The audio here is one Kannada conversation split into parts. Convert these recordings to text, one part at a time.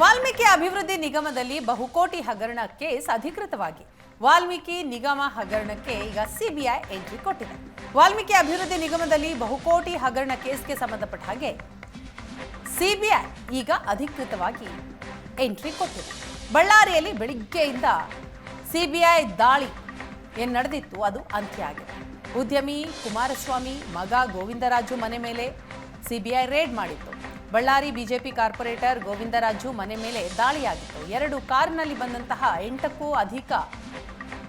ವಾಲ್ಮೀಕಿ ಅಭಿವೃದ್ಧಿ ನಿಗಮದಲ್ಲಿ ಬಹುಕೋಟಿ ಹಗರಣ ಕೇಸ್ ಅಧಿಕೃತವಾಗಿ. ವಾಲ್ಮೀಕಿ ನಿಗಮ ಹಗರಣಕ್ಕೆ ಈಗ ಸಿಬಿಐ ಎಂಟ್ರಿ ಕೊಟ್ಟಿದೆ. ವಾಲ್ಮೀಕಿ ಅಭಿವೃದ್ಧಿ ನಿಗಮದಲ್ಲಿ ಬಹುಕೋಟಿ ಹಗರಣ ಕೇಸ್ಗೆ ಸಂಬಂಧಪಟ್ಟ ಹಾಗೆ ಸಿಬಿಐ ಈಗ ಅಧಿಕೃತವಾಗಿ ಎಂಟ್ರಿ ಕೊಟ್ಟಿದೆ. ಬಳ್ಳಾರಿಯಲ್ಲಿ ಬೆಳಿಗ್ಗೆಯಿಂದ ಸಿಬಿಐ ದಾಳಿ ಏನು ನಡೆದಿತ್ತು ಅದು ಅಂತ್ಯ ಆಗಿದೆ ಉದ್ಯಮಿ ಕುಮಾರಸ್ವಾಮಿ, ಮಗ ಗೋವಿಂದರಾಜು ಮನೆ ಮೇಲೆ ಸಿಬಿಐ ರೇಡ್ ಮಾಡಿತ್ತು. ಬಳ್ಳಾರಿ ಬಿಜೆಪಿ ಕಾರ್ಪೊರೇಟರ್ ಗೋವಿಂದರಾಜು ಮನೆ ಮೇಲೆ ದಾಳಿಯಾಗಿತ್ತು. ಎರಡು ಕಾರಿನಲ್ಲಿ ಬಂದಂತಹ ಎಂಟಕ್ಕೂ ಅಧಿಕ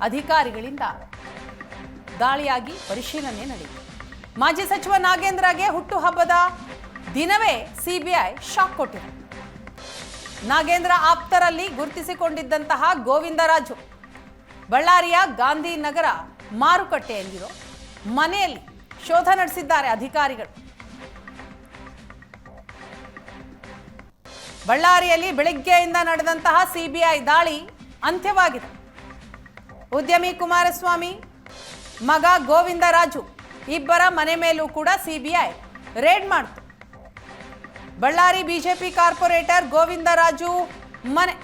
ಅಧಿಕಾರಿಗಳಿಂದ ದಾಳಿಯಾಗಿ ಪರಿಶೀಲನೆ ನಡೆಯಿತು. ಮಾಜಿ ಸಚಿವ ನಾಗೇಂದ್ರಗೆ ಹುಟ್ಟುಹಬ್ಬದ ದಿನವೇ ಸಿಬಿಐ ಶಾಕ್ ಕೊಟ್ಟಿದೆ. ನಾಗೇಂದ್ರ ಆಪ್ತರಲ್ಲಿ ಗುರುತಿಸಿಕೊಂಡಿದ್ದಂತಹ ಗೋವಿಂದರಾಜು ಬಳ್ಳಾರಿಯ ಗಾಂಧಿನಗರ ಮಾರುಕಟ್ಟೆಯಲ್ಲಿರೋ ಮನೆಯಲ್ಲಿ ಶೋಧ ನಡೆಸಿದ್ದಾರೆ ಅಧಿಕಾರಿಗಳು. ಬಳ್ಳಾರಿಯಲ್ಲಿ ಬೆಳಗ್ಗೆಯಿಂದ ನಡೆದಂತಹ ಸಿಬಿಐ ದಾಳಿ ಅಂತ್ಯವಾಗಿದೆ. ಉದ್ಯಮಿ ಕುಮಾರಸ್ವಾಮಿ, ಮಗ ಗೋವಿಂದರಾಜು ಇಬ್ಬರ ಮನೆ ಮೇಲೂ ಕೂಡ ಸಿಬಿಐ ರೇಡ್ ಮಾಡಿತು. ಬಳ್ಳಾರಿ ಬಿಜೆಪಿ ಕಾರ್ಪೊರೇಟರ್ ಗೋವಿಂದರಾಜು ಮನೆ,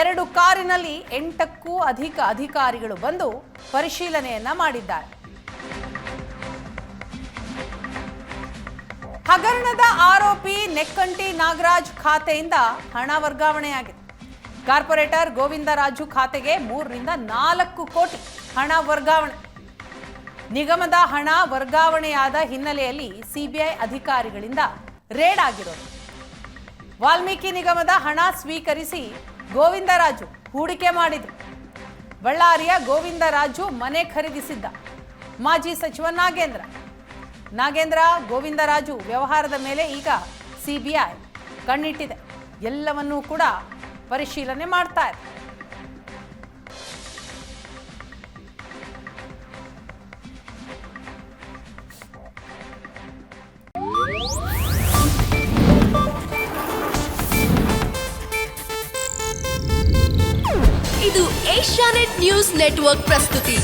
ಎರಡು ಕಾರಿನಲ್ಲಿ ಎಂಟಕ್ಕೂ ಅಧಿಕ ಅಧಿಕಾರಿಗಳು ಬಂದು ಪರಿಶೀಲನೆಯನ್ನ ಮಾಡಿದ್ದಾರೆ. ಹಗರಣದ ಆರೋಪಿ ನೆಕ್ಕಂಟಿ ನಾಗರಾಜ್ ಖಾತೆಯಿಂದ ಹಣ ವರ್ಗಾವಣೆಯಾಗಿದೆ. ಕಾರ್ಪೊರೇಟರ್ ಗೋವಿಂದರಾಜು ಖಾತೆಗೆ ಮೂರರಿಂದ ನಾಲ್ಕು ಕೋಟಿ ಹಣ ವರ್ಗಾವಣೆ. ನಿಗಮದ ಹಣ ವರ್ಗಾವಣೆಯಾದ ಹಿನ್ನೆಲೆಯಲ್ಲಿ ಸಿಬಿಐ ಅಧಿಕಾರಿಗಳಿಂದ ರೇಡ್ ಆಗಿರೋದು. ವಾಲ್ಮೀಕಿ ನಿಗಮದ ಹಣ ಸ್ವೀಕರಿಸಿ ಗೋವಿಂದರಾಜು ಹೂಡಿಕೆ ಮಾಡಿದ್ರು. ಬಳ್ಳಾರಿಯ ಗೋವಿಂದರಾಜು ಮನೆ ಖರೀದಿಸಿದ್ದ. ಮಾಜಿ ಸಚಿವ ನಾಗೇಂದ್ರ. ನಾಗೇಂದ್ರ, ಗೋವಿಂದರಾಜು ವ್ಯವಹಾರದ ಮೇಲೆ ಈಗ ಸಿಬಿಐ ಕಣ್ಣಿಟ್ಟಿದೆ. ಎಲ್ಲವನ್ನೂ ಕೂಡ ಪರಿಶೀಲನೆ ಮಾಡ್ತಾ ಇದೆ. ಇದು ಏಷ್ಯಾನೆಟ್ ನ್ಯೂಸ್ ನೆಟ್ವರ್ಕ್ ಪ್ರಸ್ತುತಿ.